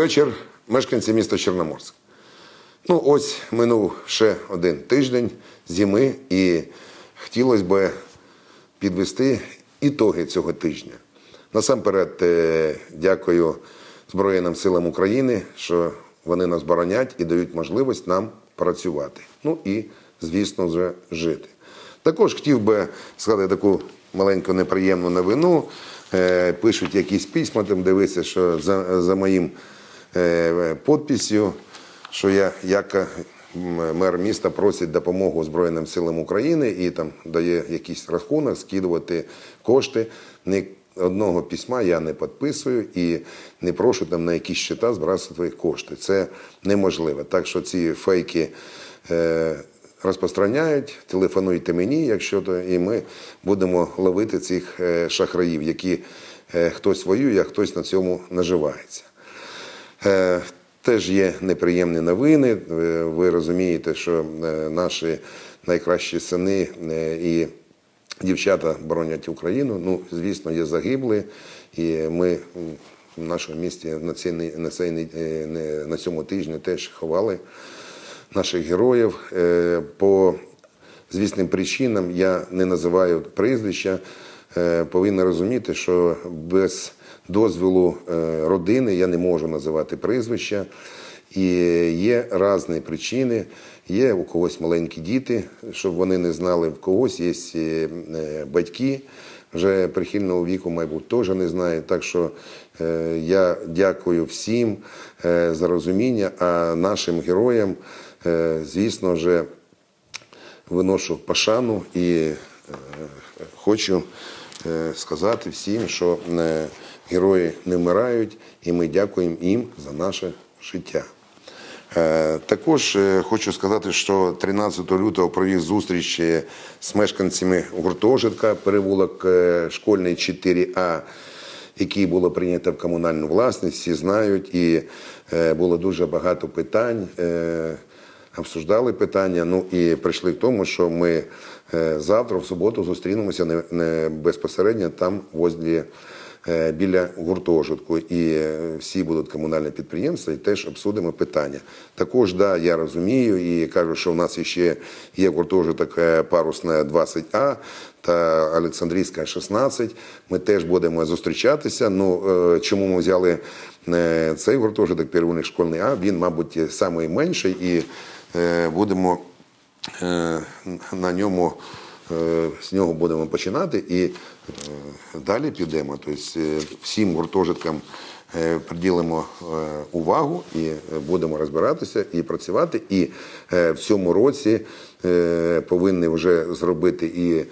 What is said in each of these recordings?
вечір, мешканці міста Чорноморськ. Ну, ось минув ще один тиждень зими, і хотілося б підвести ітоги цього тижня. Насамперед, е, дякую Збройним силам України, що вони нас боронять і дають можливість нам працювати. Ну і, звісно, вже жити. Також хотів би сказати таку маленьку неприємну новину. Е, Пишуть якісь письма, там дивися, що за, за моїм е, підписю, що я як е, мер міста просить допомогу Збройним силам України і там дає якийсь рахунок скидувати кошти. Ні одного письма я не підписую і не прошу там на якісь щита збрасувати кошти. Це неможливо. Так що ці фейки. Е, розпространяють, телефонуйте мені, якщо то, і ми будемо ловити цих шахраїв, які хтось воює, а хтось на цьому наживається. Е, Теж є неприємні новини. Е, Ви розумієте, що е, наші найкращі сини і дівчата боронять Україну. Ну, звісно, є загиблі, і ми в нашому місті на, цій, на, цей, на цьому тижні теж ховали наших героїв. По звісним причинам я не називаю прізвища. Повинні розуміти, що без дозволу е, родини я не можу називати прізвища. І є різні причини. Є у когось маленькі діти, щоб вони не знали, в когось є е, е, батьки вже прихильного віку, мабуть, теж не знають. Так що я дякую всім за розуміння, а нашим героям, звісно ж, виношу пошану і хочу сказати всім, що е, герої не вмирають, і ми дякуємо їм за наше життя. Е, Також е, хочу сказати, що 13 лютого провів зустріч е, з мешканцями гуртожитка перевулок е, школьний 4А, який було прийнято в комунальну власність, всі знають, і е, було дуже багато питань. е, Обсуждали питання, ну і прийшли к тому, що ми е, завтра, в суботу, зустрінемося не, не безпосередньо там, возле е, біля гуртожитку, і е, всі будуть комунальні підприємства, і теж обсудимо питання. Також, да, я розумію і кажу, що в нас ще є гуртожиток е, парусна 20А та Олександрійська 16. Ми теж будемо зустрічатися. Ну е, чому ми взяли е, цей гуртожиток, первинний школьний А? Він, мабуть, найменший, і е, будемо е, на ньому. е, З нього будемо починати і е, далі підемо. Тобто е, всім гуртожиткам е, приділимо е, увагу і е, будемо розбиратися і працювати. І е, в цьому році е, повинні вже зробити і е,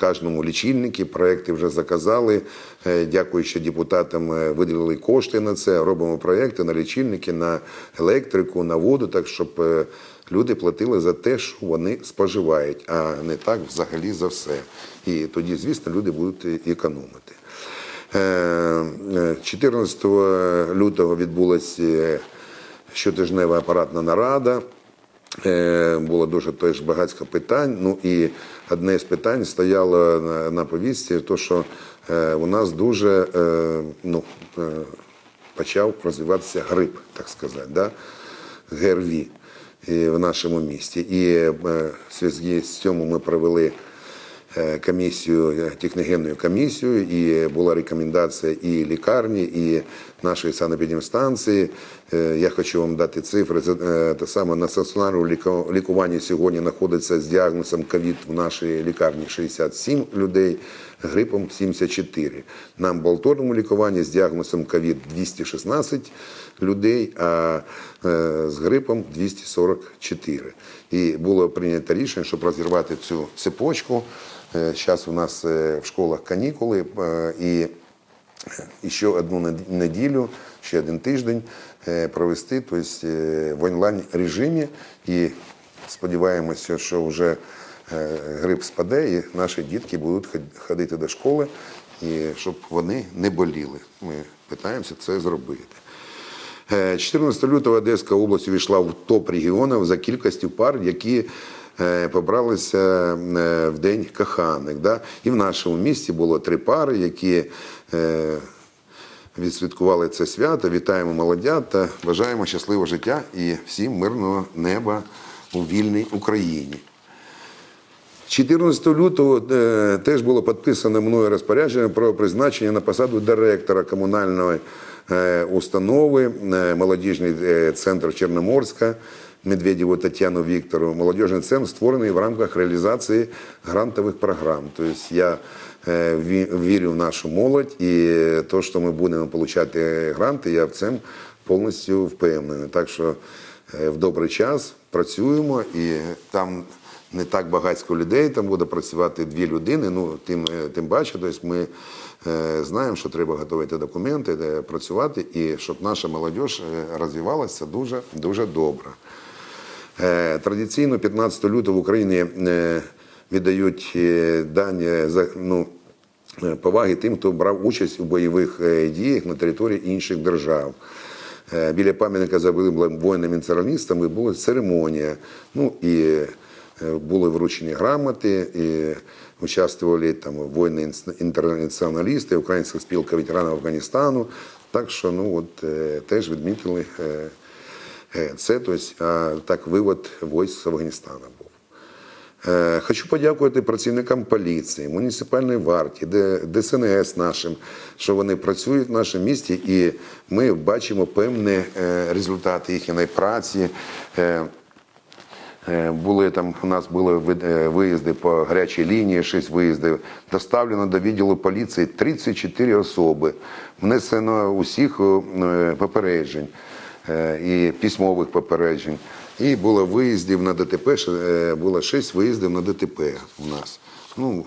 кожному лічильники. Проекти вже заказали. Е, Дякую, що депутатам е, виділили кошти на це. Робимо проекти на лічильники, на електрику, на воду, так щоб е, люди платили за те, що вони споживають, а не так взагалі за все. І тоді, звісно, люди будуть економити. Е, е, 14 лютого відбулася щотижнева апаратна нарада. Е, Було дуже теж багатько питань. Ну і одне з питань стояло на, повістці, то що е, у нас дуже е, ну, е, почав розвиватися грип, так сказати, да? ГРВІ е, в нашому місті. І е, в зв'язку з цим ми провели е, комісію, е, техногенну комісію, і була рекомендація і лікарні, і нашої санепідемстанції. Я хочу вам дати цифри. Те саме на стаціонарному лікуванні сьогодні знаходиться з діагнозом ковід в нашій лікарні 67 людей, грипом 74. На амбулаторному лікуванні з діагнозом ковід 216 людей, а е, з грипом 244. І було прийнято рішення, щоб розірвати цю цепочку. Зараз у нас е, в школах канікули е, і і ще одну неділю, ще один тиждень е, провести тобто, е, в онлайн режимі. І сподіваємося, що вже е, грип спаде, і наші дітки будуть ход- ходити до школи, і щоб вони не боліли. Ми питаємося це зробити. Е, 14 лютого Одеська область увійшла в топ регіонів за кількістю пар, які е, побралися е, в день коханих. Да? І в нашому місті було три пари, які е, відсвяткували це свято. Вітаємо молодят та бажаємо щасливого життя і всім мирного неба у вільній Україні. 14 лютого е, теж було підписано мною розпорядження про призначення на посаду директора комунальної е, установи е, молодіжний центр Чорноморська Медведєву Тетяну Віктору. Молодіжний центр створений в рамках реалізації грантових програм. Тобто я вірю в нашу молодь і то, що ми будемо отримати гранти, я в цьому повністю впевнений. Так що в добрий час працюємо і там не так багатько людей, там буде працювати дві людини. Ну тим, е, тим паче, тобто ми е, знаємо, що треба готувати документи, е, працювати, і щоб наша молодь е, розвивалася дуже дуже добре. Е, Традиційно 15 лютого в Україні е, віддають е, за ну, поваги тим, хто брав участь у бойових діях на території інших держав. Біля пам'ятника загиблим воїнам-інтерналістам була церемонія. Ну і були вручені грамоти, і участвували там воїни-інтернаціоналісти, Українська спілка ветеранів Афганістану. Так що ну, от, е, теж відмітили е, е, це, тобто, так вивод військ з Афганістану був. Е, Хочу подякувати працівникам поліції, муніципальної варті, ДСНС нашим, що вони працюють в нашому місті, і ми бачимо певні е, результати їхньої праці. Е, Були там у нас були е, виїзди по гарячій лінії, 6 виїздів. Доставлено до відділу поліції 34 особи. Внесено усіх е, попереджень і письмових попереджень. І було виїздів на ДТП. Було 6 виїздів на ДТП у нас. Ну,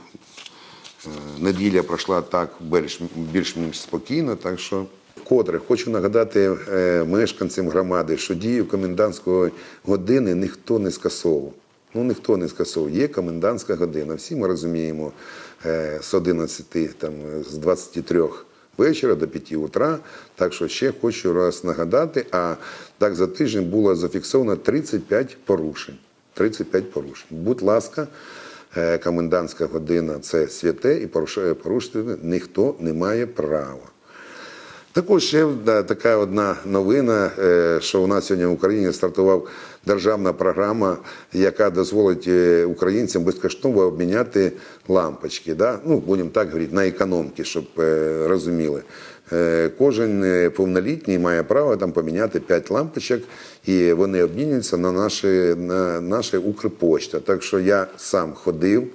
неділя пройшла так більш- більш-менш спокійно, так що. Вкотре хочу нагадати е, мешканцям громади, що дію комендантської години ніхто не скасовував. Ну ніхто не скасовував. Є комендантська година. Всі ми розуміємо е, з 11, там, з 23 вечора до 5 утра. Так що ще хочу раз нагадати, а так за тиждень було зафіксовано 35 порушень. 35 порушень. Будь ласка, Е, комендантська година це святе і порушити ніхто не має права. Також ще така одна новина, е, що у нас сьогодні в Україні стартував державна програма, яка дозволить е, українцям безкоштовно обміняти лампочки. Да? Ну, будемо так говорити, на економки, щоб е, розуміли. Кожен повнолітній має право там поміняти 5 лампочок, і вони обмінюються на наші, на наші Укрпочта. Так що я сам ходив.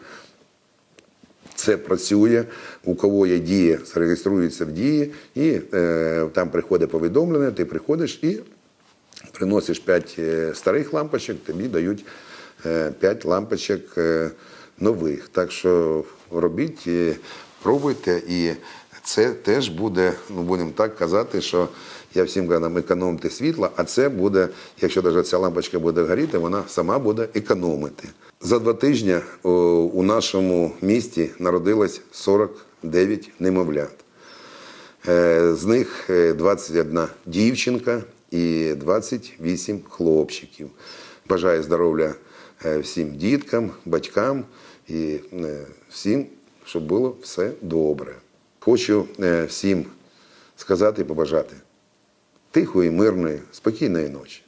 Це працює. У кого є дія, зареєструється в дії, і е, там приходить повідомлення, ти приходиш і приносиш 5 старих лампочок, тобі дають 5 лампочок е, нових. Так що робіть, е, пробуйте, і це теж буде, ну будемо так казати, що я всім кажу, нам економте світло, а це буде, якщо навіть ця лампочка буде горіти, вона сама буде економити. За два тижні о, у нашому місті народилось 49 немовлят. Е, З них е, 21 дівчинка і 28 хлопчиків. Бажаю здоров'я е, всім діткам, батькам і е, всім, щоб було все добре. Хочу е, всім сказати і побажати тихої, мирної, спокійної ночі.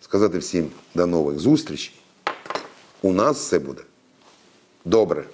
Сказати всім до нових зустрічей. У нас все буде добре.